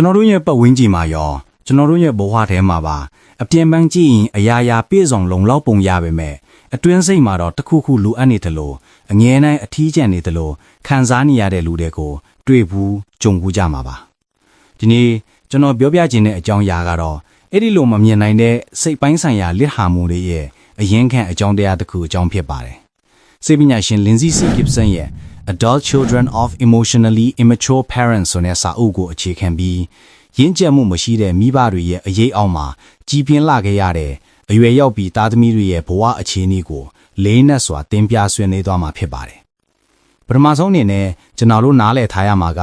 ကျွန်တော်တို့ရဲ့ပတ်ဝန်းကျင်မှာရောကျွန်တော်တို့ရဲ့ဘဝထဲမှာပါအပြင်ပန်းကြည့်ရင်အရာရာပြည့်စုံလုံလောက်ပုံရပါမယ်အတွင်းစိတ်မှာတော့တစ်ခုခုလိုအပ်နေတယ်လို့အငြင်းတိုင်းအထီးကျန်နေတယ်လို့ခံစားနေရတဲ့လူတွေကိုတွေ့ဘူးကြုံဘူးကြမှာပါဒီနေ့ကျွန်တော်ပြောပြခြင်းတဲ့အကြောင်းအရာကတော့အဲ့ဒီလိုမမြင်နိုင်တဲ့စိတ်ပိုင်းဆိုင်ရာလစ်ဟာမှုတွေရဲ့အရင်ခံအကြောင်းတရားတစ်ခုအကြောင်းဖြစ်ပါတယ်စိတ်ပညာရှင် Lindsay C. Gibson ရဲ့ Adult Children of Emotionally Immature Parents ဆိုတဲ့စာအုပ်ကိုအခြေခံပြီးရင့်ကျက်မှုမရှိတဲ့မိဘတွေရဲ့အရေးအောက်မှာကြီးပြင်းလာခဲ့ရတဲ့အရွယ်ရောက်ပြီးသားသမီးတွေရဲ့ဘဝအခြေအနေကိုလေးနက်စွာတင်ပြဆွေးနွေးသွားမှာဖြစ်ပါတယ်။ပထမဆုံးအနေနဲ့ကျွန်တော်တို့နားလည်ထားရမှာက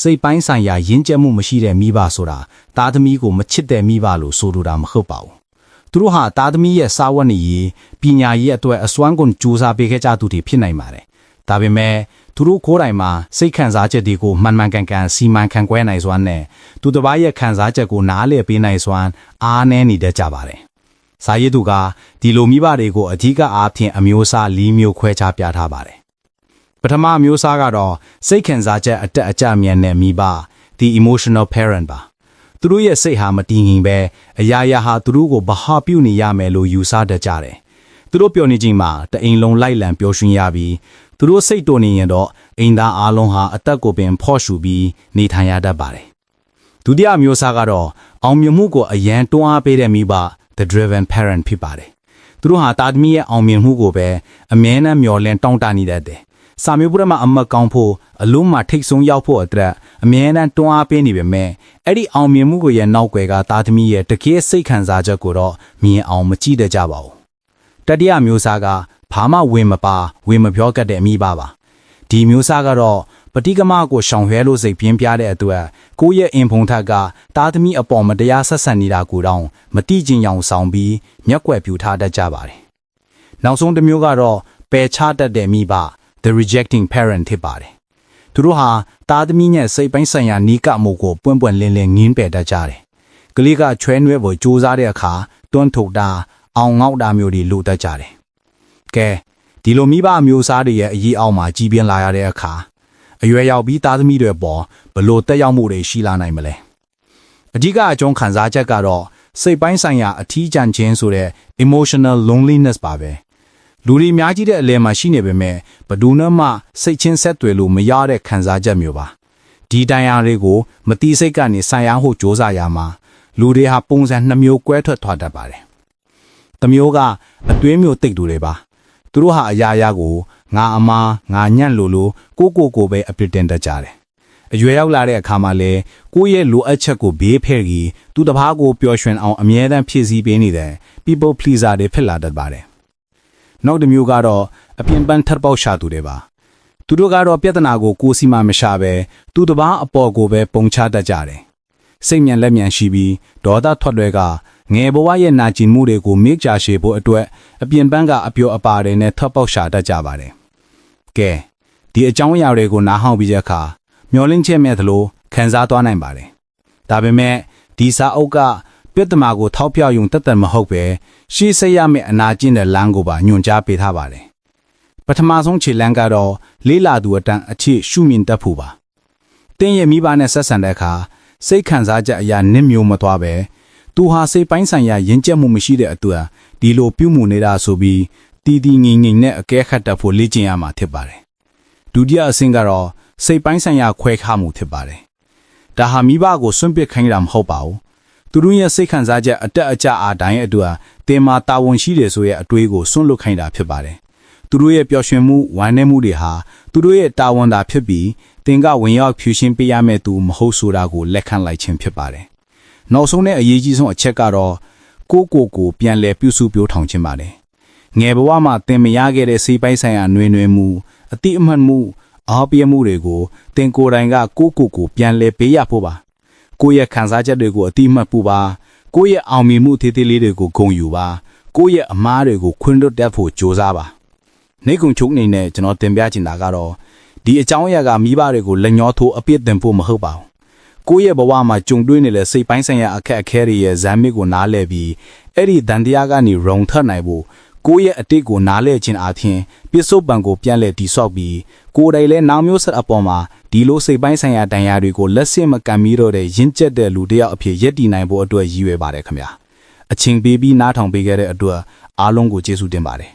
စိတ်ပိုင်းဆိုင်ရာရင့်ကျက်မှုမရှိတဲ့မိဘဆိုတာသားသမီးကိုမချစ်တဲ့မိဘလို့ဆိုလိုတာမဟုတ်ပါဘူး။သူတို့ဟာသားသမီးရဲ့စာဝတ်နေရေးပညာရေးအတွက်အစွမ်းကုန်ကြိုးစားပေးခဲ့ကြသူတွေဖြစ်နိုင်ပါတယ်။ ဒါပေမဲ့သူတို့ကိုယ်တိုင်မှာစိတ်ခံစားချက်တွေကိုမှန်မှန်ကန်ကန်စီမံခန့်ခွဲနိုင်စွမ်းနဲ့သူတစ်ပါးရဲ့ခံစားချက်ကိုနားလည်ပေးနိုင်စွမ်းအားနည်းနေတတ်ကြပါတယ်။စာရေးသူကဒီလိုမိဘတွေကိုအဓိကအားဖြင့်အမျိုးအစား၄မျိုးခွဲခြားပြထားပါတယ်။ပထမအမျိုးအစားကတော့စိတ်ခံစားချက်အတက်အကျမြန်တဲ့မိဘ the emotional parent ပါ။သူတို့ရဲ့စိတ်ဟာမတည်ငြိမ်ပဲအရာရာဟာသူတို့ကိုဘာဟာပြုတ်နေရမယ်လို့ယူဆတတ်ကြတယ်။သူတို့ပြောနေခြင်းမှာတအိမ်လုံးလိုက်လံပျော်ရွှင်ရပြီး သူတို့စိတ်တုန်နေရင်တော့အိမ်သားအလုံးဟာအသက်ကိုပင်ဖော့ရှူပြီးနေထိုင်ရတတ်ပါတယ်။ဒုတိယမျိုးစားကတော့အောင်မြင်မှုကိုအရန်တွန်းအားပေးတဲ့မိဘ the driven parent ဖြစ်ပါတယ်။သူတို့ဟာတာသမီရဲ့အောင်မြင်မှုကိုပဲအမြဲတမ်းမျှော်လင့်တောင်းတနေတတ်တယ်။စာမျိုးပရမအမတ်ကောင်းဖို့အလုံးမှာထိတ်ဆုံးရောက်ဖို့အတွက်အမြဲတမ်းတွန်းအားပေးနေပေမဲ့အဲ့ဒီအောင်မြင်မှုကိုရဲ့နောက်ွယ်ကတာသမီရဲ့တကယ်စိတ်ခံစားချက်ကိုတော့မြင်အောင်မကြည့်တတ်ကြပါဘူး။တတိယမျိုးစားက ဘာမှဝင်မပါဝင်မပြောကတ်တဲ့မိဘပါဒီမျိုးစားကတော့ပတိကမကိုရှောင်ရွဲလို့စိတ်ပြင်းပြတဲ့အတွက်ကိုယ့်ရဲ့အင်ဖုံထက်ကတာသမီအပေါ်မတရားဆက်ဆံနေတာကိုတောင်မတိကျင်အောင်ဆောင်ပြီးမျက်ကွယ်ပြူထားတတ်ကြပါတယ်နောက်ဆုံးတစ်မျိုးကတော့ပယ်ချတတ်တဲ့မိဘ the rejecting parent ဖြစ်ပါတယ်သူတို့ဟာတာသမီနဲ့စိတ်ပိုင်းဆိုင်ရာနီးကမှုကိုပွင့်ပွင့်လင်းလင်းငင်းပယ်တတ်ကြတယ်ကလေးကချွဲနွဲဖို့စူးစမ်းတဲ့အခါတွန်းထုတ်တာအောင်ငေါက်တာမျိုးတွေလိုတတ်ကြတယ် ကဲဒီလိုမိဘအမျိုးအစားတွေရဲ့အရေးအောက်မှာကြီးပြင်းလာရတဲ့အခါအရွယ်ရောက်ပြီးသားသမီးတွေပေါ်ဘလို့တက်ရောက်မှုတွေရှိလာနိုင်မလဲအဓိကအကျုံးခံစားချက်ကတော့စိတ်ပိုင်းဆိုင်ရာအထီးကျန်ခြင်းဆိုတဲ့ emotional loneliness ပါပဲလူတွေအများကြီးတဲ့အလယ်မှာရှိနေပေမဲ့ဘယ်သူမှစိတ်ချင်းဆက်သွယ်လို့မရတဲ့ခံစားချက်မျိုးပါဒီတရားတွေကိုမတိစိတ်ကနေဆိုင်ရန်ဖို့စ조사ရမှာလူတွေဟာပုံစံနှမျိုးကွဲထွက်သွားတတ်ပါတယ်။တစ်မျိုးကအတွင်းမျိုးတိတ်သူတွေပါ သူတို့ဟာအရာရာကိုငါအမားငါညံ့လို့လို့ကိုကိုကိုပဲအပြစ်တင်တတ်ကြတယ်အရွယ်ရောက်လာတဲ့အခါမှာလဲကိုယ့်ရဲ့လိုအပ်ချက်ကိုဘေးဖဲ့ပြီးသူတစ်ပါးကိုပျော်ရွှင်အောင်အမြဲတမ်းဖြည့်ဆည်းပေးနေတဲ့ people pleaser တွေဖြစ်လာတတ်ပါတယ်နောက်တစ်မျိုးကတော့အပြင်ပန်းထပ်ပေါက်ရှာသူတွေပါသူတို့ကတော့ပြဿနာကိုကိုယ်စီမမရှာပဲသူတစ်ပါးအပေါ်ကိုပဲပုံချတတ်ကြတယ်စိတ်မြန်လက်မြန်ရှိပြီးဒေါသထွက်လွဲက ငယ်ဘဝရဲ့နာကျင်မှုတွေကိုမေ့ကြရှေဖို့အတွက်အပြင်ပန်းကအပျော်အပါတွေနဲ့ထပ်ပေါက်ရှာတတ်ကြပါတယ်။ကဲဒီအကြောင်းအရာတွေကိုနားဟောင်းပြီးတဲ့အခါမျောလင့်ချက်မဲ့သလိုခံစားသွားနိုင်ပါတယ်။ဒါပေမဲ့ဒီစာအုပ်ကပြဿနာကိုထောက်ပြယုံတတ်တယ်မဟုတ်ပဲရှေ့ဆက်ရမယ့်အနာကျင့်တဲ့လမ်းကိုပါညွှန်ကြားပေးထားပါတယ်။ပထမဆုံးခြေလမ်းကတော့လေးလာသူအတန်းအခြေရှုမြင်တတ်ဖို့ပါ။တင်းရဲ့မိဘနဲ့ဆက်ဆံတဲ့အခါစိတ်ခံစားချက်အရာနစ်မျိုးမသွားပဲ သူဟာစိတ်ပိုင်းဆိုင်ရာယဉ်ကျက်မှုမရှိတဲ့အတွက်ဒီလိုပြုမှုနေတာဆိုပြီးတီတီငိမ့်ငိမ့်နဲ့အကဲခတ်တတ်ဖို့လေ့ကျင့်ရမှာဖြစ်ပါတယ်ဒုတိယအဆင့်ကတော့စိတ်ပိုင်းဆိုင်ရာခွဲခါမှုဖြစ်ပါတယ်ဒါဟာမိဘကိုစွန့်ပစ်ခိုင်းတာမဟုတ်ပါဘူးသူတို့ရဲ့စိတ်ခံစားချက်အတက်အကျအားတိုင်းအတွက်တင်မာတာဝန်ရှိတယ်ဆိုရဲ့အတွေးကိုစွန့်လွတ်ခိုင်းတာဖြစ်ပါတယ်သူတို့ရဲ့ပျော်ရွှင်မှုဝမ်းနည်းမှုတွေဟာသူတို့ရဲ့တာဝန်သာဖြစ်ပြီးတင်ကဝင်ရောက်ဖြူရှင်းပေးရမယ့်သူမဟုတ်ဆိုတာကိုလက်ခံလိုက်ခြင်းဖြစ်ပါတယ် နောက်ဆုံးနဲ့အရေးကြီးဆုံးအချက်ကတော့ကိုကိုကိုပြန်လဲပြုစုပြောထောင်ခြင်းပါတယ်ငယ်ဘဝမှာသင်မရခဲ့တဲ့စိတ်ပိုင်းဆိုင်ရာနှွေးနှွေးမှုအတိအမှတ်မှုအားပြမှုတွေကိုသင်ကိုယ်တိုင်ကကိုကိုကိုပြန်လဲပေးရဖို့ပါကိုယ့်ရဲ့ခံစားချက်တွေကိုအတိအမှတ်ပူပါကိုယ့်ရဲ့အောင်မြင်မှုသေးသေးလေးတွေကိုဂုဏ်ယူပါကိုယ့်ရဲ့အမားတွေကိုခွင့်လွတ်တတ်ဖို့ကြိုးစားပါနေကုံချုပ်နေနဲ့ကျွန်တော်တင်ပြချင်တာကတော့ဒီအကြောင်းအရာကမိဘတွေကိုလက်ညှောထိုးအပြစ်တင်ဖို့မဟုတ်ပါဘူး ကိုယ့်ရဲ့ဘဝမှာကြုံတွေ့နေတဲ့စိတ်ပိုင်းဆိုင်ရာအခက်အခဲတွေရဲ့ဇမ်းမစ်ကိုနားလည်ပြီးအဲ့ဒီဒန်တရားကနေရုံထွက်နိုင်ဖို့ကိုယ့်ရဲ့အတိတ်ကိုနားလဲခြင်းအားဖြင့်ပြစ္ဆုတ်ပံကိုပြန်လဲတိဆောက်ပြီးကိုယ်တိုင်လည်းနောင်မျိုးဆက်အပေါ်မှာဒီလိုစိတ်ပိုင်းဆိုင်ရာတန်ရာတွေကိုလက်ဆင့်မကမ်းမီတော့တဲ့ရင့်ကျက်တဲ့လူတစ်ယောက်အဖြစ်ရည်တည်နိုင်ဖို့အတွက်ရည်ရွယ်ပါတယ်ခင်ဗျာအချိန်ပေးပြီးနားထောင်ပေးခဲ့တဲ့အတွက်အားလုံးကိုကျေးဇူးတင်ပါတယ်